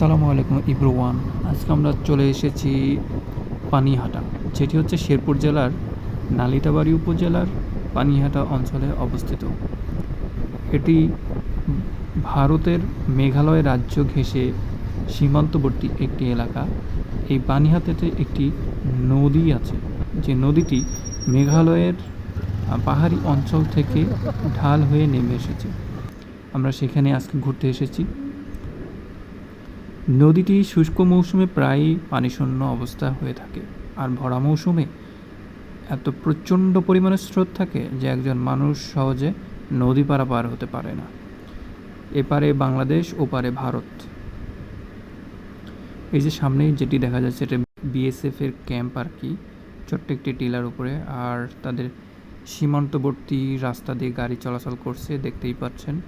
আসসালামু আলাইকুম ইব্রুওয়ান আজকে আমরা চলে এসেছি পানিহাটা, যেটি হচ্ছে শেরপুর জেলার নালিতাবাড়ি উপজেলার পানিহাটা অঞ্চলে অবস্থিত। এটি ভারতের মেঘালয় রাজ্য ঘেঁষে সীমান্তবর্তী একটি এলাকা। এই পানিহাটাতে একটি নদী আছে, যে নদীটি মেঘালয়ের পাহাড়ি অঞ্চল থেকে ঢাল হয়ে নেমে এসেছে। আমরা সেখানে আজকে ঘুরতে এসেছি। নদীটি শুষ্ক মৌসুমে প্রায়ই পানিশূন্য অবস্থা হয়ে থাকে আর ভরা মৌসুমে এত প্রচণ্ড পরিমাণে স্রোত থাকে যে একজন মানুষ সহজে নদী পারাপার হতে পারে না। এপারে বাংলাদেশ, ওপারে ভারত। এই যে সামনেই যেটি দেখা যাচ্ছে এটা বিএসএফ এর ক্যাম্প আর কি, ছোট্ট একটি টিলার উপরে আর তাদের সীমান্তবর্তী রাস্তা দিয়ে গাড়ি চলাচল করছে, দেখতেই পাচ্ছেন।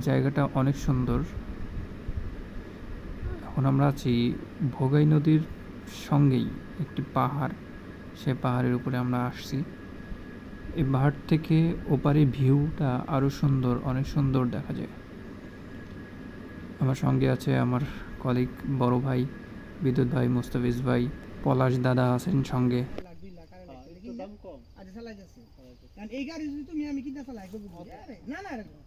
জায়গাটা অনেক সুন্দর। এখন আমরা আছি ভোগাই নদীর সঙ্গেই একটি পাহাড় সে পাহাড়ের উপরে আমরা আসছি। এই পাহাড় থেকে ওপারে ভিউটা আরও সুন্দর অনেক সুন্দর দেখা যায়। আমার সঙ্গে আছে আমার কলিগ বড় ভাই বিদ্যুৎ ভাই মুস্তাফিজ ভাই পলাশ দাদা আছেন সঙ্গে। লাগারে হ্যাঁ, না না এরকম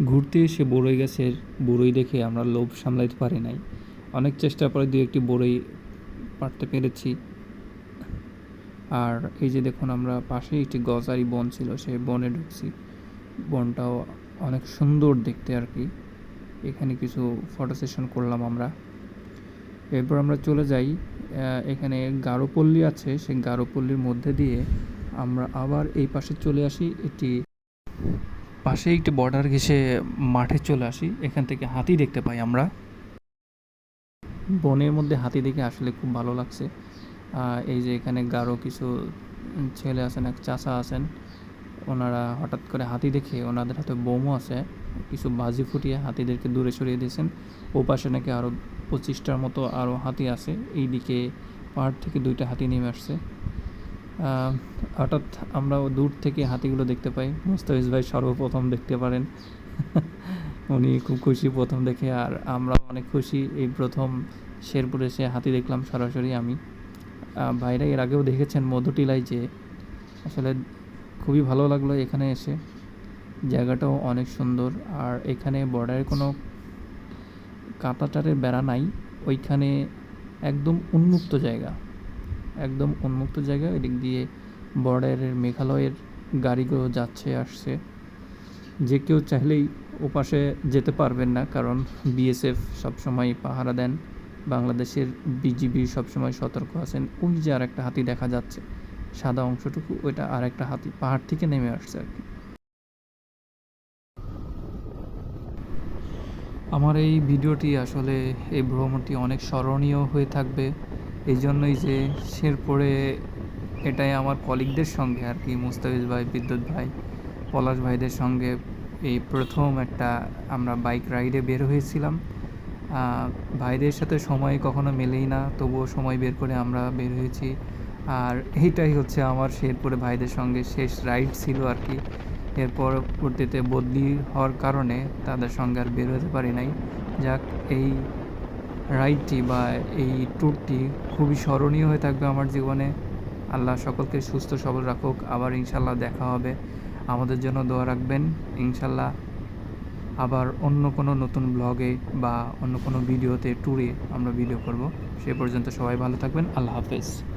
ঘুরতে এসে বড়ই গাছের বড়ই দেখে আমরা লোভ সামলাইতে পারি নাই। অনেক চেষ্টার পরে দু একটি বড়ই পারতে পেরেছি। আর এই যে দেখুন, আমরা পাশেই একটি গজারি বন ছিল, সেই বনে ঢুকছি। বনটাও অনেক সুন্দর দেখতে আর কি। এখানে কিছু ফটো সেশন করলাম আমরা। এরপর আমরা চলে যাই এখানে গারোপল্লী আছে, সেই গারোপল্লীর মধ্যে দিয়ে আমরা আবার এই পাশে চলে আসি একটি পাশে একটি বর্ডার ঘেঁষে মাঠে চলে আসি। এখান থেকে হাতি দেখতে পাই আমরা। বনের মধ্যে হাতি দেখে আসলে খুব ভালো লাগছে। এই যে এখানে গাঢ় কিছু ছেলে আছেন, এক চাচা আছেন। ওনারা হঠাৎ করে হাতি দেখে ওনাদের হাতে বোমও আছে। কিছু বাজি ফুটিয়ে হাতিদেরকে দূরে সরিয়ে দিয়েছেন। ও পাশে নাকি আরও পঁচিশটার মতো আরও হাতি আছে। এই দিকে পাহাড় থেকে দুইটা হাতি নেমে আসছে। হঠাৎ আমরা দূর থেকে হাতিগুলো দেখতে পাই। মুস্তাফিজ ভাই সর্বপ্রথম দেখতে পারেন। উনি খুব খুশি প্রথম দেখে, আর আমরা অনেক খুশি। এই প্রথম শেরপুরে এসে হাতি দেখলাম সরাসরি আমি। ভাইরা এর আগেও দেখেছেন মধুটিলায় যে আসলে খুবই ভালো লাগল এখানে এসে। জায়গাটাও অনেক সুন্দর, আর এখানে বর্ডারে কোনো কাঁটাটারের বেড়া নাই। ওইখানে একদম উন্মুক্ত জায়গা। একদম উন্মুক্ত জায়গা, এদিক দিয়ে বর্ডারের মেঘালয়ের গাড়িগুলো যাচ্ছে, আসছে। যে কেউ চাইলেই ওপাশে যেতে পারবেন না, কারণ বিএসএফ সবসময় পাহারা দেন, বাংলাদেশের বিজিবি সবসময় সতর্ক আছেন। ওই যে আর একটা হাতি দেখা যাচ্ছে, সাদা অংশটুকু, ওইটা আর একটা হাতি, পাহাড় থেকে নেমে আসছে আর কি। আমার এই ভিডিওটি আসলে এই ভ্রমণটি অনেক স্মরণীয় হয়ে থাকবে। এই জন্যই যে শেরপুরে এটাই আমার কলিগদের সঙ্গে আর কি, মুস্তাফিজ ভাই, বিদ্যুৎ ভাই, পলাশ ভাইদের সঙ্গে এই প্রথম একটা আমরা বাইক রাইডে বের হয়েছিলাম। ভাইদের সাথে সময় কখনো মেলেই না, তবুও সময় বের করে আমরা বের হয়েছি। আর এইটাই হচ্ছে আমার শেরপুরে ভাইদের সঙ্গে শেষ রাইড ছিল আর কি। এর পরবর্তীতে বদলি হওয়ার কারণে তাদের সঙ্গে আর বের হতে পারি নাই। যাক, এই রাইডটি বা এই ট্যুরটি খুবই স্মরণীয় হয়ে থাকবে আমার জীবনে। আল্লাহ সকলকে সুস্থ, সবল রাখুক। আবার ইনশাল্লাহ দেখা হবে। আমাদের জন্য দোয়া রাখবেন। ইনশাল্লাহ আবার অন্য কোনো নতুন ব্লগে বা অন্য কোনো ভিডিওতে, ট্যুরে আমরা ভিডিও করব। সে পর্যন্ত সবাই ভালো থাকবেন। আল্লাহ হাফেজ।